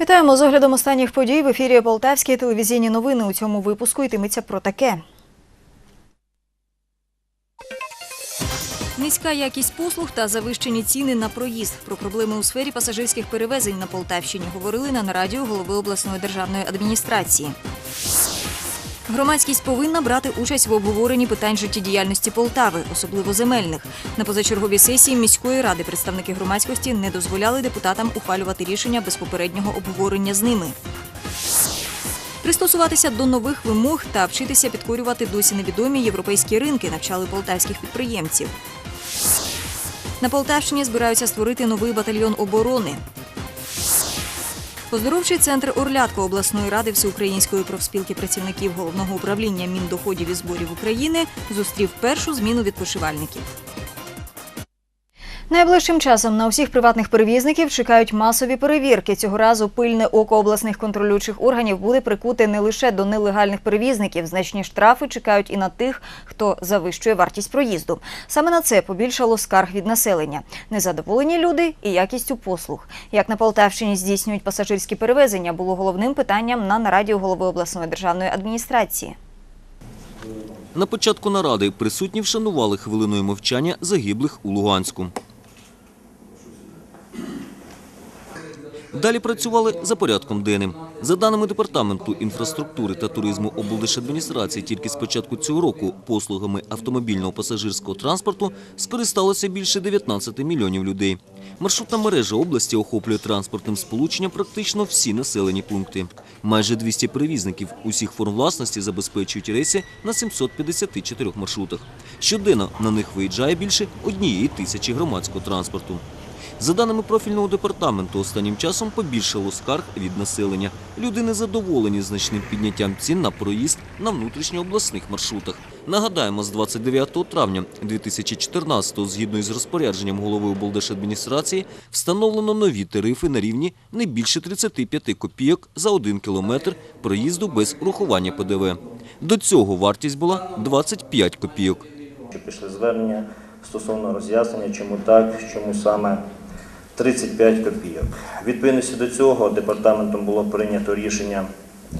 Вітаємо з оглядом останніх подій в ефірі Полтавські телевізійні новини. У цьому випуску йтиметься про таке. Низька якість послуг та завищені ціни на проїзд. Про проблеми у сфері пасажирських перевезень на Полтавщині говорили на нараді голови обласної державної адміністрації. Громадськість повинна брати участь в обговоренні питань життєдіяльності Полтави, особливо земельних. На позачерговій сесії міської ради представники громадськості не дозволяли депутатам ухвалювати рішення без попереднього обговорення з ними. Пристосуватися до нових вимог та вчитися підкорювати досі невідомі європейські ринки навчали полтавських підприємців. На Полтавщині збираються створити новий батальйон оборони. Оздоровчий центр Орлятко обласної ради Всеукраїнської профспілки працівників головного управління Міндоходів і зборів України зустрів першу зміну відпочивальників. Найближчим часом на усіх приватних перевізників чекають масові перевірки. Цього разу пильне око обласних контролюючих органів буде прикуте не лише до нелегальних перевізників. Значні штрафи чекають і на тих, хто завищує вартість проїзду. Саме на це побільшало скарг від населення. Незадоволені люди і якістю послуг. Як на Полтавщині здійснюють пасажирські перевезення, було головним питанням на нараді голови обласної державної адміністрації. На початку наради присутні вшанували хвилиною мовчання загиблих у Луганську. Далі працювали за порядком денним. За даними Департаменту інфраструктури та туризму облдержадміністрації, тільки з початку цього року послугами автомобільного пасажирського транспорту скористалося більше 19 мільйонів людей. Маршрутна мережа області охоплює транспортним сполученням практично всі населені пункти. Майже 200 перевізників усіх форм власності забезпечують рейси на 754 маршрутах. Щоденно на них виїжджає більше однієї тисячі громадського транспорту. За даними профільного департаменту, останнім часом побільшало скарг від населення. Люди незадоволені значним підняттям цін на проїзд на внутрішньообласних маршрутах. Нагадаємо, з 29 травня 2014-го, згідно із розпорядженням голови облдержадміністрації, встановлено нові тарифи на рівні не більше 35 копійок за один кілометр проїзду без урахування ПДВ. До цього вартість була 25 копійок. Пішли звернення стосовно роз'яснення, чому так, чому саме 35 копійок. Відповідності до цього департаментом було прийнято рішення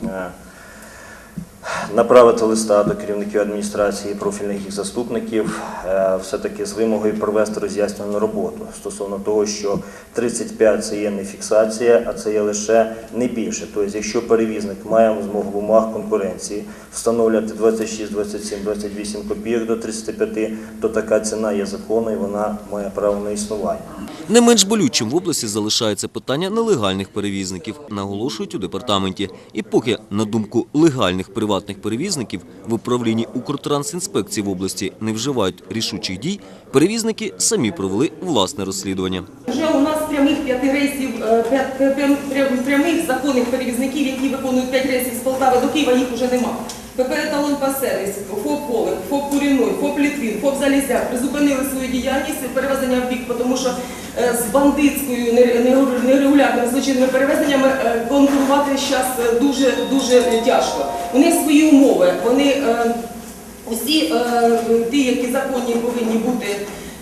е, направити листа до керівників адміністрації профільних їх заступників, е, все-таки з вимогою провести роз'яснювальну роботу стосовно того, що 35 це є не фіксація, а це є лише не більше. Тобто, якщо перевізник має змогу в умовах конкуренції встановлювати 26, 27, 28 копійок до 35, то така ціна є законною, і вона має право на існування. Не менш болючим в області залишається питання нелегальних перевізників, наголошують у департаменті. І поки, на думку легальних приватних перевізників, в управлінні Укртрансінспекції в області не вживають рішучих дій, перевізники самі провели власне розслідування. Вже у нас прямих п'яти рейсів, е, прямих законних перевізників, які виконують п'ять рейсів з Полтави до Києва, їх вже нема. ПП «Еталон по сервісу», ФОП «Полик», ФОП «Куріной», ФОП «Літвін», ФОП «Залізяк» призупинили свою діяльність перевезення в бік, тому що е, з бандитською нере- нере- нерегулярними злочинними перевезеннями е, конкурувати зараз дуже, дуже тяжко. У них свої умови, вони е, Усі е, ті, які законні повинні бути,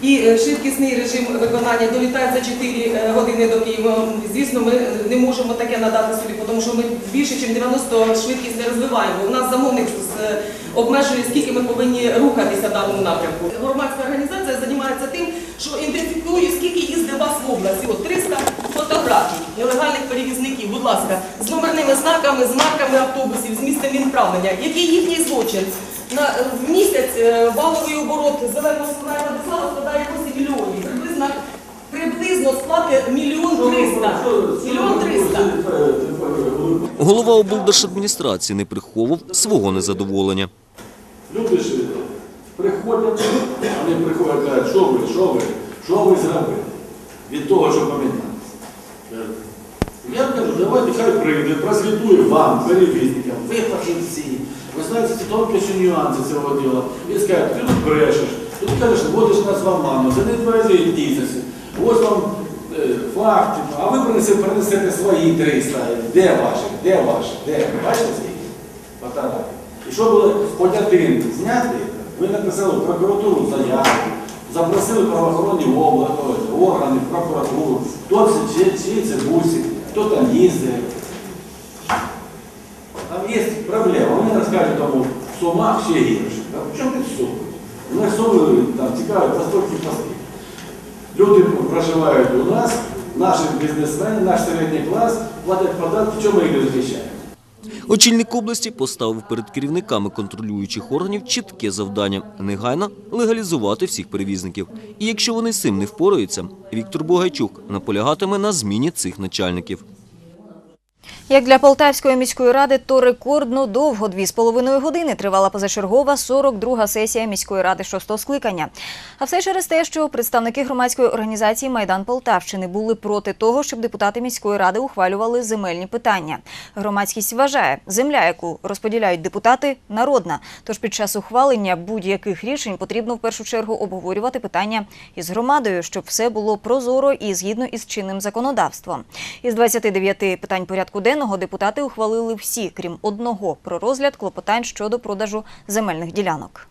і е, швидкісний режим виконання долітають за 4 години до Києва. Звісно, ми не можемо таке надати собі, тому що ми більше, ніж 90 швидкість не розвиваємо. У нас замовник е, обмежує, скільки ми повинні рухатися в даному напрямку. Громадська організація займається тим, що ідентифікує, скільки їздить вас в області. От 300 фотографій нелегальних перевізників, будь ласка, з номерними знаками, з марками автобусів, з місцем відправлення. Який їхній злочин? На в місяць е, валовий оборот зеленого складає сала складає 8 мільйонів. Приблизно приблизно сплати мільйон триста. Мільйон триста. Голова облдержадміністрації не приховував свого незадоволення. Люди ж приходять, вони приходять, кажуть, що ви, що ви, що ви зробили від того, що помінялося. Я кажу, давайте хай прийде, прозвітує вам, перевізникам, ви фахівці, ви знаєте ці тонкіші нюанси цього діла. Він скаже, ти тут брешеш, Ти кажеш, вводиш нас в оману, це не твоє дійсності. Ось вам е, факти, а ви принесете, принесете свої 300. Де ваші? Де ваші? Де? Бачите скільки? Фотографії. І що було хоч зняти, ви написали прокуратуру заяву, запросили правоохоронні органи, прокуратуру, хто це, чи, чи це бусик, хто там їздить. Там є проблема. Вони розкажуть тому в сумах ще гірше. Чому тут суми? Вони суми там цікаві постільки пости. Люди проживають у нас, наші бізнесмени, наш середній клас платять податки, чому їх не захищають? Очільник області поставив перед керівниками контролюючих органів чітке завдання – негайно легалізувати всіх перевізників. І якщо вони з цим не впораються, Віктор Богайчук наполягатиме на зміні цих начальників. Як для Полтавської міської ради, то рекордно довго дві з половиною години тривала позачергова 42-га сесія міської ради шостого скликання. А все через те, що представники громадської організації Майдан Полтавщини були проти того, щоб депутати міської ради ухвалювали земельні питання. Громадськість вважає, земля, яку розподіляють депутати, народна. Тож під час ухвалення будь-яких рішень потрібно в першу чергу обговорювати питання із громадою, щоб все було прозоро і згідно із чинним законодавством. Із 29 питань порядку денного депутати ухвалили всі, крім одного, про розгляд клопотань щодо продажу земельних ділянок.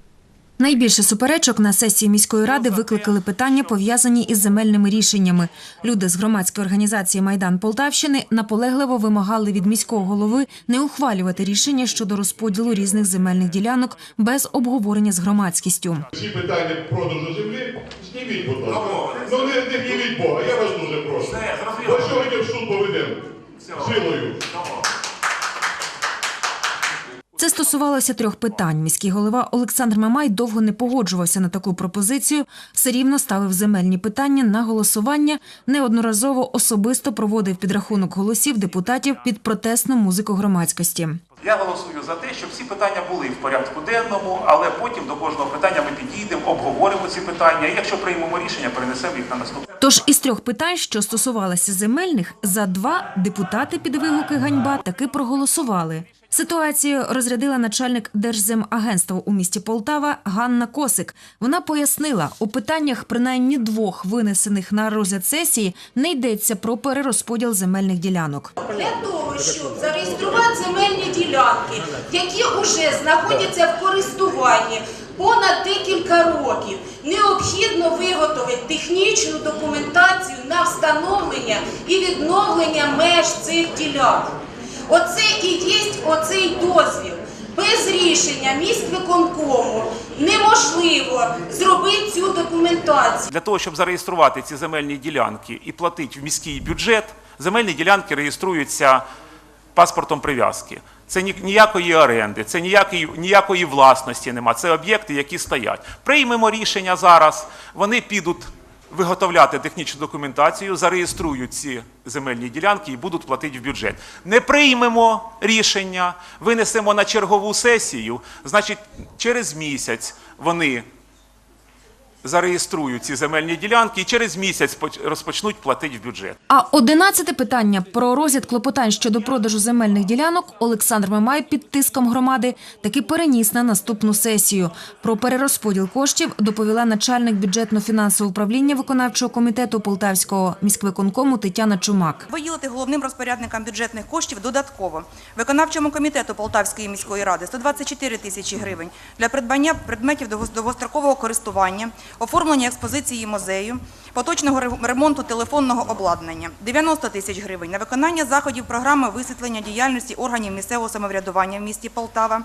Найбільше суперечок на сесії міської ради викликали питання, пов'язані із земельними рішеннями. Люди з громадської організації Майдан Полтавщини наполегливо вимагали від міського голови не ухвалювати рішення щодо розподілу різних земельних ділянок без обговорення з громадськістю. Всі питання продажу землі зніміть, будь ласка. Ну не, гнівіть Бога, я вас дуже прошу. Бо сьогодні в суд поведемо силою. Це стосувалося трьох питань. Міський голова Олександр Мамай довго не погоджувався на таку пропозицію, все рівно ставив земельні питання на голосування, неодноразово особисто проводив підрахунок голосів депутатів під протестну музику громадськості. Я голосую за те, щоб всі питання були в порядку денному, але потім до кожного питання ми підійдемо, обговоримо ці питання. І якщо приймемо рішення, перенесемо їх на наступне. Тож із трьох питань, що стосувалися земельних, за два депутати під вигуки ганьба таки проголосували. Ситуацію розрядила начальник Держземагентства у місті Полтава Ганна Косик. Вона пояснила, у питаннях принаймні двох винесених на розгляд сесії не йдеться про перерозподіл земельних ділянок. Для того, щоб зареєструвати земельні ділянки, які вже знаходяться в користуванні понад декілька років, необхідно виготовити технічну документацію на встановлення і відновлення меж цих ділянок. Оце і є оцей дозвіл. Без рішення міськвиконкому неможливо зробити цю документацію. Для того, щоб зареєструвати ці земельні ділянки і платити в міський бюджет, земельні ділянки реєструються паспортом прив'язки. Це ні- ніякої оренди, це ніякої, ніякої власності нема. Це об'єкти, які стоять. Приймемо рішення зараз, вони підуть виготовляти технічну документацію, зареєструють ці земельні ділянки і будуть платити в бюджет. Не приймемо рішення, винесемо на чергову сесію, значить, через місяць вони зареєструють ці земельні ділянки і через місяць поч- розпочнуть платити в бюджет. А одинадцяте питання про розгляд клопотань щодо продажу земельних ділянок Олександр Мамай під тиском громади таки переніс на наступну сесію. Про перерозподіл коштів доповіла начальник бюджетно-фінансового управління виконавчого комітету Полтавського міськвиконкому Тетяна Чумак. Виділити головним розпорядникам бюджетних коштів додатково виконавчому комітету Полтавської міської ради 124 тисячі гривень для придбання предметів довго- довгострокового користування, оформлення експозиції музею, поточного ремонту телефонного обладнання, 90 тисяч гривень. На виконання заходів програми висвітлення діяльності органів місцевого самоврядування в місті Полтава,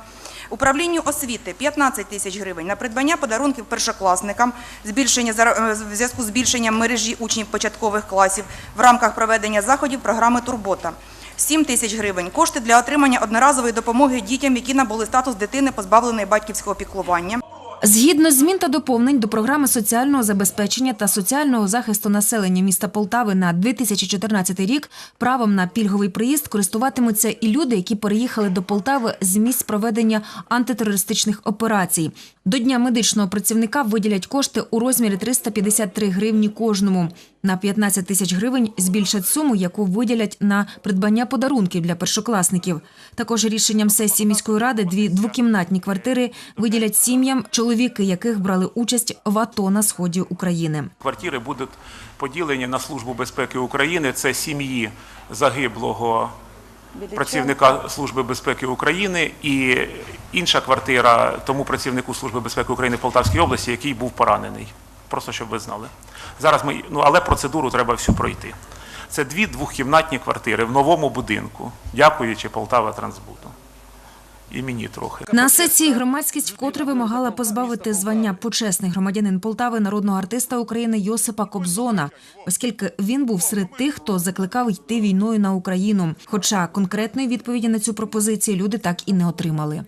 управлінню освіти 15 тисяч гривень. На придбання подарунків першокласникам, збільшення е, в зв'язку з збільшенням мережі учнів початкових класів в рамках проведення заходів програми Турбота. 7 тисяч гривень. Кошти для отримання одноразової допомоги дітям, які набули статус дитини, позбавленої батьківського піклування. Згідно змін та доповнень до програми соціального забезпечення та соціального захисту населення міста Полтави на 2014 рік правом на пільговий приїзд користуватимуться і люди, які переїхали до Полтави з місць проведення антитерористичних операцій. До дня медичного працівника виділять кошти у розмірі 353 гривні кожному. На 15 тисяч гривень збільшать суму, яку виділять на придбання подарунків для першокласників. Також рішенням сесії міської ради дві двокімнатні квартири виділять сім'ям, чоловіки яких брали участь в АТО на сході України. Квартири будуть поділені на Службу безпеки України. Це сім'ї загиблого працівника Служби безпеки України і інша квартира тому працівнику Служби безпеки України в Полтавській області, який був поранений. Просто щоб ви знали. Зараз ми, ну але процедуру треба всю пройти. Це дві двохкімнатні квартири в новому будинку, дякуючи Полтава Трансбуту. І мені трохи. На сесії громадськість вкотре вимагала позбавити звання почесний громадянин Полтави народного артиста України Йосипа Кобзона, оскільки він був серед тих, хто закликав йти війною на Україну. Хоча конкретної відповіді на цю пропозицію люди так і не отримали.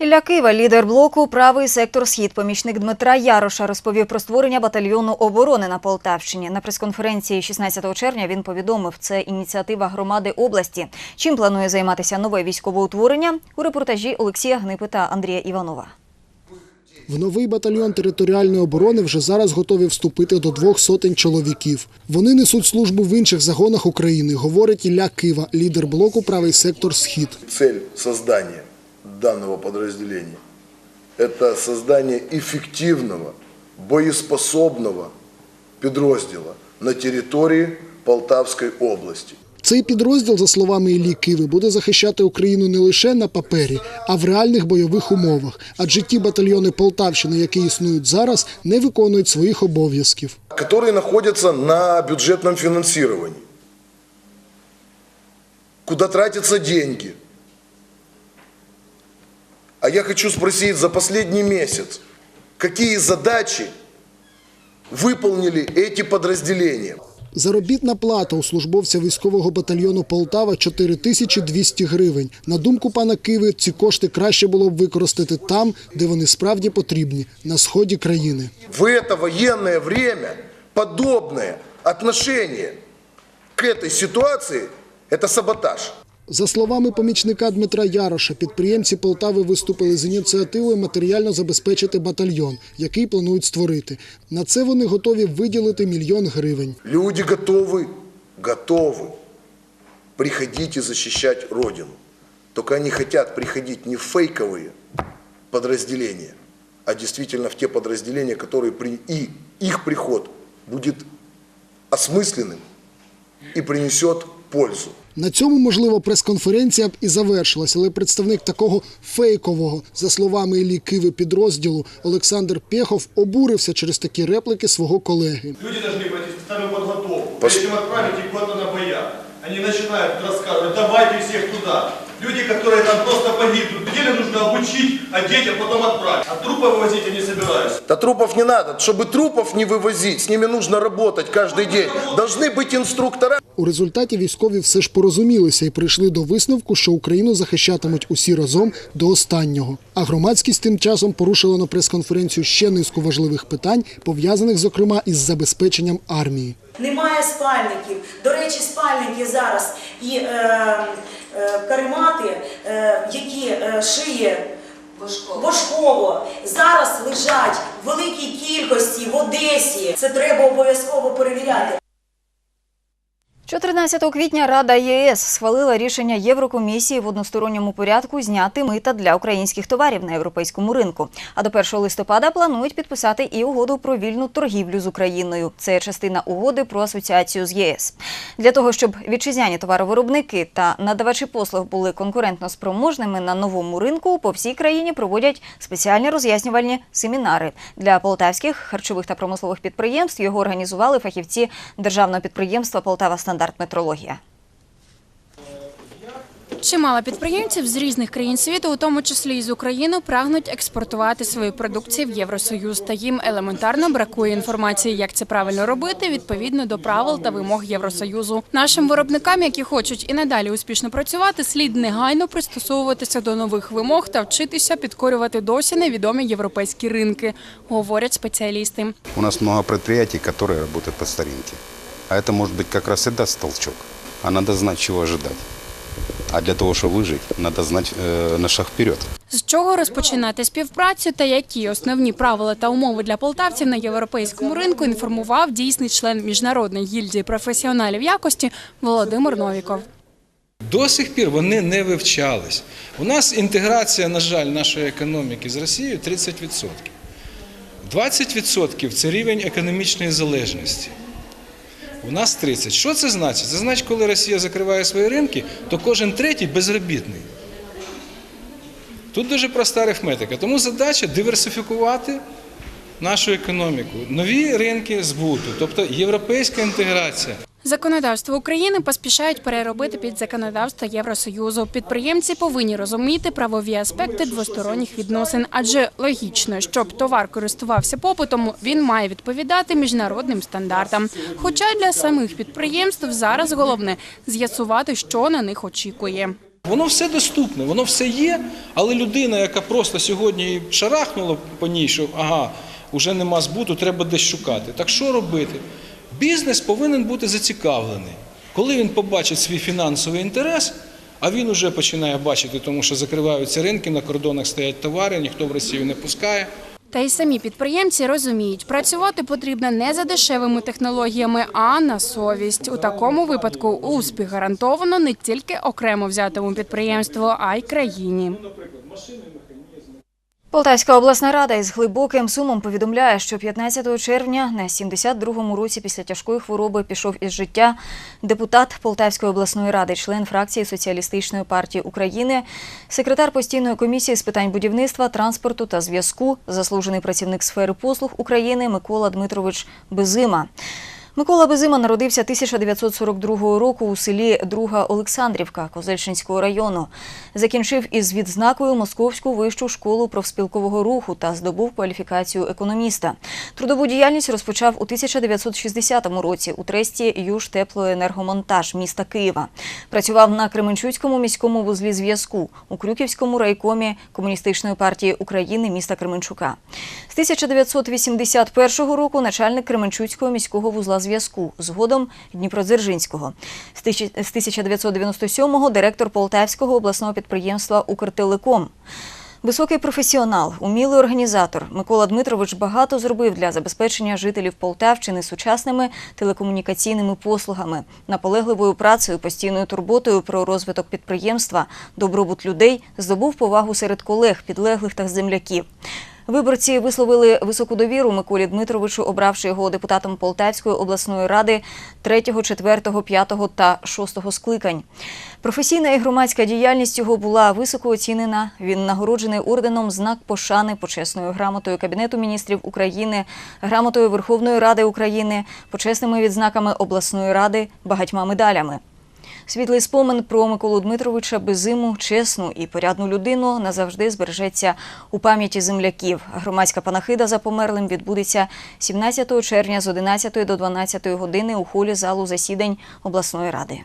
Ілля Кива, лідер блоку Правий сектор Схід, помічник Дмитра Яроша, розповів про створення батальйону оборони на Полтавщині. На прес-конференції 16 червня він повідомив, це ініціатива громади області. Чим планує займатися нове військове утворення у репортажі Олексія Гнипи та Андрія Іванова. В новий батальйон територіальної оборони вже зараз готові вступити до двох сотень чоловіків. Вони несуть службу в інших загонах України, говорить Ілля Кива, лідер блоку Правий сектор Схід. Цель создания данного подразделения – это создание эффективного, боеспособного подроздела на территории Полтавской области. Цей підрозділ, за словами Іллі Киви, буде захищати Україну не лише на папері, а в реальних бойових умовах. Адже ті батальйони Полтавщини, які існують зараз, не виконують своїх обов'язків. которые находятся на бюджетном финансировании, куда тратятся деньги. А я хочу спросить за последний месяц, какие задачи выполнили эти подразделения? Заробітна плата у службовця військового батальйону Полтава 4200 гривень. На думку пана Киви, ці кошти краще було б використати там, де вони справді потрібні на сході країни. В это военное время подобное отношение к этой ситуации – это саботаж. За словами помічника Дмитра Яроша, підприємці Полтави виступили з ініціативою матеріально забезпечити батальйон, який планують створити. На це вони готові виділити мільйон гривень. Люди готовы, готовы приходить и защищать Родину. Только они хотят приходить не в фейковые подразделения, а действительно в те подразделения, которые при... и их приход будет осмысленным и принесет пользу. На цьому, можливо, прес-конференція б і завершилась, але представник такого фейкового, за словами Іллі Киви підрозділу, Олександр Пєхов обурився через такі реплики свого колеги. Люди повинні пройти специальную подготовку. Пос- відправити чем отправить на боя, Вони починають розказувати, давайте всіх туда. Люди, которые там просто погибнут, неделю нужно обучить, одеть, а потом отправить. А трупы вывозить я не собираюсь. Да трупов не надо. Чтобы трупов не вывозить, с ними нужно работать каждый день. Должны быть инструктора. У результаті військові все ж порозумілися і прийшли до висновку, що Україну захищатимуть усі разом до останнього. А громадськість тим часом порушила на прес-конференцію ще низку важливих питань, пов'язаних зокрема із забезпеченням армії. Немає спальників. До речі, спальники зараз і е, е, каремати, е, які шиє шиє Бошково, зараз лежать в великій кількості в Одесі. Це треба обов'язково перевіряти. 14 квітня Рада ЄС схвалила рішення Єврокомісії в односторонньому порядку зняти мита для українських товарів на європейському ринку. А до 1 листопада планують підписати і угоду про вільну торгівлю з Україною. Це частина угоди про асоціацію з ЄС. Для того щоб вітчизняні товаровиробники та надавачі послуг були конкурентно спроможними на новому ринку, по всій країні проводять спеціальні роз'яснювальні семінари для полтавських харчових та промислових підприємств. Його організували фахівці державного підприємства Полтава Стандарт Метрологія. Чимало підприємців з різних країн світу, у тому числі і з України, прагнуть експортувати свою продукцію в Євросоюз. Та їм елементарно бракує інформації, як це правильно робити відповідно до правил та вимог Євросоюзу. Нашим виробникам, які хочуть і надалі успішно працювати, слід негайно пристосовуватися до нових вимог та вчитися підкорювати досі невідомі європейські ринки, говорять спеціалісти. У нас много предприятий, которые работают по старинке. А это, может быть, как раз и даст толчок. А надо знать, чего ожидать. А для того, чтобы выжить, надо знать э, на шаг вперед. З чого розпочинати співпрацю та які основні правила та умови для полтавців на європейському ринку інформував дійсний член міжнародної гільдії професіоналів якості Володимир Новіков. До сих пір вони не вивчались. У нас інтеграція, на жаль, нашої економіки з Росією 30%. 20% це рівень економічної залежності. У нас 30. Що це значить? Це значить, коли Росія закриває свої ринки, то кожен третій безробітний. Тут дуже проста арифметика. Тому задача диверсифікувати нашу економіку, нові ринки збуту, тобто європейська інтеграція. Законодавство України поспішають переробити під законодавство Євросоюзу. Підприємці повинні розуміти правові аспекти двосторонніх відносин, адже логічно, щоб товар користувався попитом, він має відповідати міжнародним стандартам. Хоча для самих підприємств зараз головне з'ясувати, що на них очікує. Воно все доступне, воно все є, але людина, яка просто сьогодні шарахнула по ній, що ага, вже нема збуту, треба десь шукати. Так що робити? Бізнес повинен бути зацікавлений. Коли він побачить свій фінансовий інтерес, а він вже починає бачити, тому що закриваються ринки, на кордонах стоять товари, ніхто в Росію не пускає. Та й самі підприємці розуміють, працювати потрібно не за дешевими технологіями, а на совість. У такому випадку успіх гарантовано не тільки окремо взятому підприємству, а й країні. Полтавська обласна рада із глибоким сумом повідомляє, що 15 червня на 72-му році після тяжкої хвороби пішов із життя депутат Полтавської обласної ради, член фракції Соціалістичної партії України, секретар постійної комісії з питань будівництва, транспорту та зв'язку, заслужений працівник сфери послуг України Микола Дмитрович Безима. Микола Безима народився 1942 року у селі Друга Олександрівка Козельщинського району. Закінчив із відзнакою Московську вищу школу профспілкового руху та здобув кваліфікацію економіста. Трудову діяльність розпочав у 1960 році у тресті «Южтеплоенергомонтаж» міста Києва. Працював на Кременчуцькому міському вузлі зв'язку у Крюківському райкомі Комуністичної партії України міста Кременчука. З 1981 року начальник Кременчуцького міського вузла зв'язку, згодом Дніпродзержинського. З 1997-го директор Полтавського обласного підприємства «Укртелеком». Високий професіонал, умілий організатор Микола Дмитрович багато зробив для забезпечення жителів Полтавщини сучасними телекомунікаційними послугами, наполегливою працею, постійною турботою про розвиток підприємства, добробут людей здобув повагу серед колег, підлеглих та земляків. Виборці висловили високу довіру Миколі Дмитровичу, обравши його депутатом Полтавської обласної ради 3, 4, 5 та 6 скликань. Професійна і громадська діяльність його була високо оцінена. Він нагороджений орденом знак пошани, почесною грамотою Кабінету міністрів України, грамотою Верховної Ради України, почесними відзнаками обласної ради, багатьма медалями. Світлий спомин про Миколу Дмитровича Безиму, чесну і порядну людину назавжди збережеться у пам'яті земляків. Громадська панахида за померлим відбудеться 17 червня з 11 до 12 години у холі залу засідань обласної ради.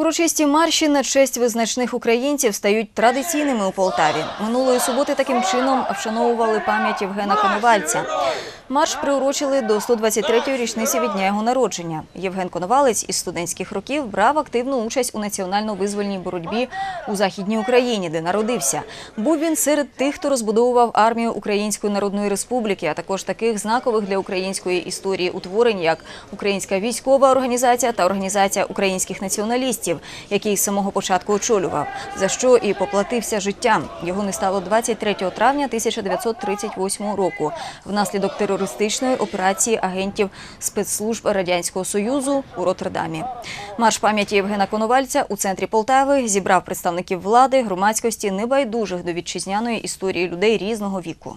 Урочисті марші на честь визначних українців стають традиційними у Полтаві. Минулої суботи таким чином вшановували пам'ять Євгена Коновальця. Марш приурочили до 123-ї річниці від дня його народження. Євген Коновалець із студентських років брав активну участь у національно-визвольній боротьбі у Західній Україні, де народився. Був він серед тих, хто розбудовував армію Української Народної Республіки, а також таких знакових для української історії утворень, як Українська військова організація та організація українських націоналістів, який з самого початку очолював, за що і поплатився життям. Його не стало 23 травня 1938 року внаслідок терористичної операції агентів спецслужб радянського союзу у Роттердамі. Марш пам'яті Євгена Коновальця у центрі Полтави зібрав представників влади, громадськості небайдужих до вітчизняної історії людей різного віку.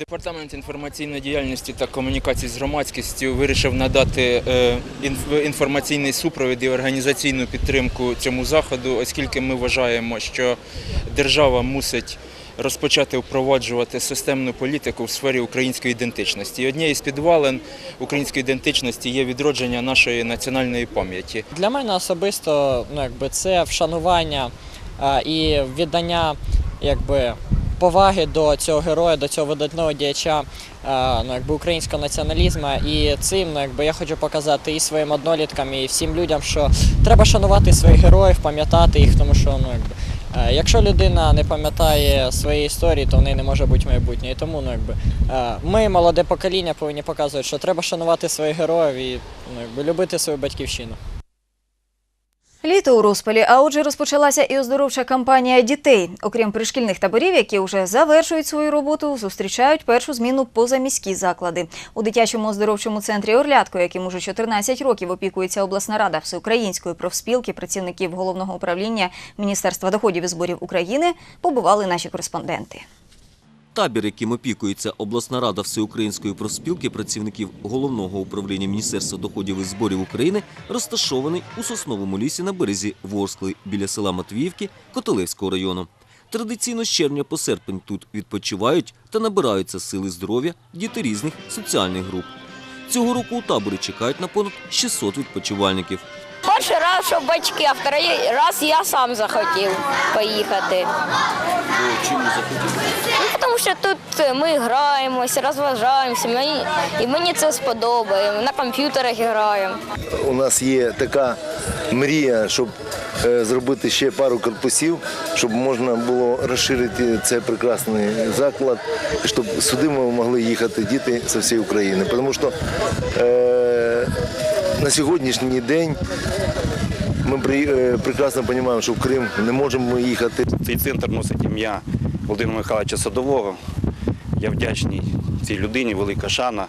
Департамент інформаційної діяльності та комунікацій з громадськістю вирішив надати е, інформаційний супровід і організаційну підтримку цьому заходу, оскільки ми вважаємо, що держава мусить розпочати впроваджувати системну політику в сфері української ідентичності. Однією з підвалин української ідентичності є відродження нашої національної пам'яті. Для мене особисто ну, якби, це вшанування і віддання якби, поваги до цього героя, до цього видатного діяча ну, якби, українського націоналізму. І цим ну, якби, я хочу показати і своїм одноліткам, і всім людям, що треба шанувати своїх героїв, пам'ятати їх, тому що ну, якби, Е, Якщо людина не пам'ятає своєї історії, то в неї не може бути майбутнього. І тому ну, якби, е, ми, молоде покоління, повинні показувати, що треба шанувати своїх героїв і ну, якби, любити свою батьківщину. Літо у розпалі, а отже розпочалася і оздоровча кампанія дітей. Окрім пришкільних таборів, які вже завершують свою роботу, зустрічають першу зміну позаміські заклади. У дитячому оздоровчому центрі Орлятко, яким уже 14 років опікується обласна рада Всеукраїнської профспілки працівників головного управління Міністерства доходів і зборів України, побували наші кореспонденти. Табір, яким опікується обласна рада Всеукраїнської профспілки працівників головного управління Міністерства доходів і зборів України, розташований у сосновому лісі на березі Ворскли біля села Матвіївки Котелевського району. Традиційно з червня по серпень тут відпочивають та набираються сили здоров'я діти різних соціальних груп. Цього року у таборі чекають на понад 600 відпочивальників. Перший раз, що батьки, а второй раз я сам захотів поїхати. Чому захотіли? Ну, тому що тут ми граємося, розважаємося, мені, і мені це сподобає. На комп'ютерах граємо. У нас є така мрія, щоб е, зробити ще пару корпусів, щоб можна було розширити цей прекрасний заклад, щоб сюди ми могли їхати діти з всієї України. Тому що е, на сьогоднішній день ми при- е, прекрасно розуміємо, що в Крим не можемо ми їхати. Цей центр носить ім'я Володимира Михайловича Садового. Я вдячний цій людині, велика шана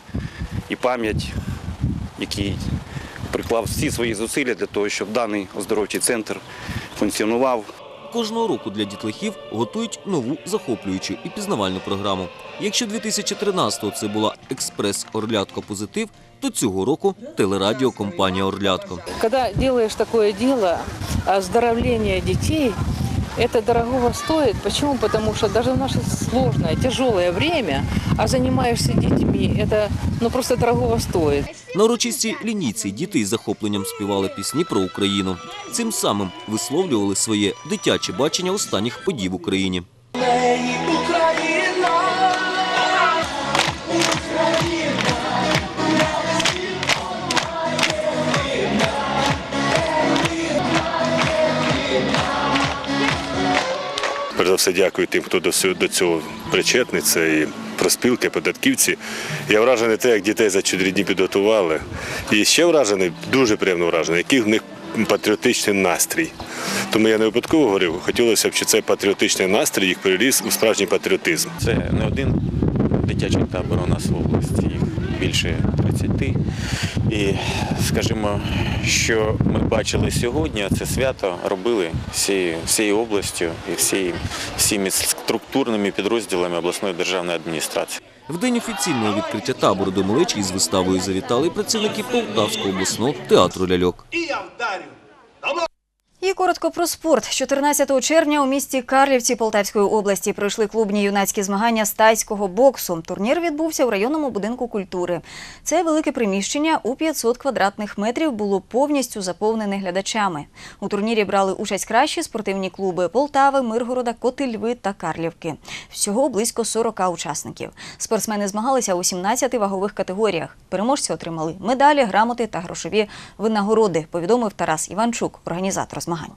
і пам'ять, який приклав всі свої зусилля для того, щоб даний оздоровчий центр функціонував. Кожного року для дітлахів готують нову захоплюючу і пізнавальну програму. Якщо 2013-го це була експрес Орлятко Позитив, то цього року телерадіокомпанія Орлятко. Когда делаешь такое дело, оздоровление детей, это дорогого стоит. Почему? Потому что даже в наше сложное, тяжелое время, а занимаешься детьми, это ну, просто дорогого стоит. На урочистій лінійці діти із захопленням співали пісні про Україну. Цим самим висловлювали своє дитяче бачення останніх подій в Україні. Перш все, дякую тим, хто до цього, причетний. Це і проспілки, податківці. Я вражений те, як дітей за чотири дні підготували. І ще вражений, дуже приємно вражений, який в них патріотичний настрій. Тому я не випадково говорив, хотілося б, щоб цей патріотичний настрій їх переріс у справжній патріотизм. Це не один дитячий табор у нас в області, більше 30. І скажімо, що ми бачили сьогодні, це свято робили всією, всією областю і всі, всіми структурними підрозділами обласної державної адміністрації. В день офіційного відкриття табору до малечі із виставою завітали працівники Полтавського обласного театру ляльок. І коротко про спорт. 14 червня у місті Карлівці Полтавської області пройшли клубні юнацькі змагання з тайського боксу. Турнір відбувся у районному будинку культури. Це велике приміщення у 500 квадратних метрів було повністю заповнене глядачами. У турнірі брали участь кращі спортивні клуби Полтави, Миргорода, Котельви та Карлівки. Всього близько 40 учасників. Спортсмени змагалися у 17 вагових категоріях. Переможці отримали медалі, грамоти та грошові винагороди, повідомив Тарас Іванчук, організатор змагань.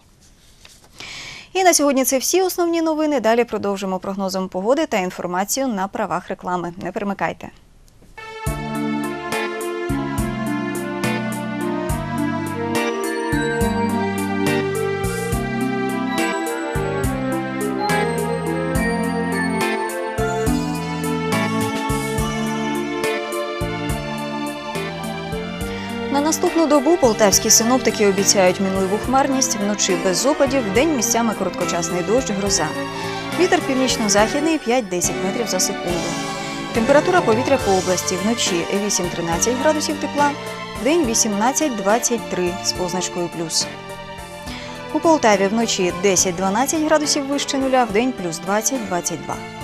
І на сьогодні це всі основні новини. Далі продовжимо прогнозом погоди та інформацію на правах реклами. Не перемикайте. На наступну добу полтавські синоптики обіцяють мінливу хмарність, вночі без опадів, вдень місцями короткочасний дощ, гроза. Вітер північно-західний 5-10 метрів за секунду. Температура повітря по області вночі 8-13 градусів тепла, вдень 18-23 з позначкою плюс. У Полтаві вночі 10-12 градусів вище нуля, вдень плюс 20-22.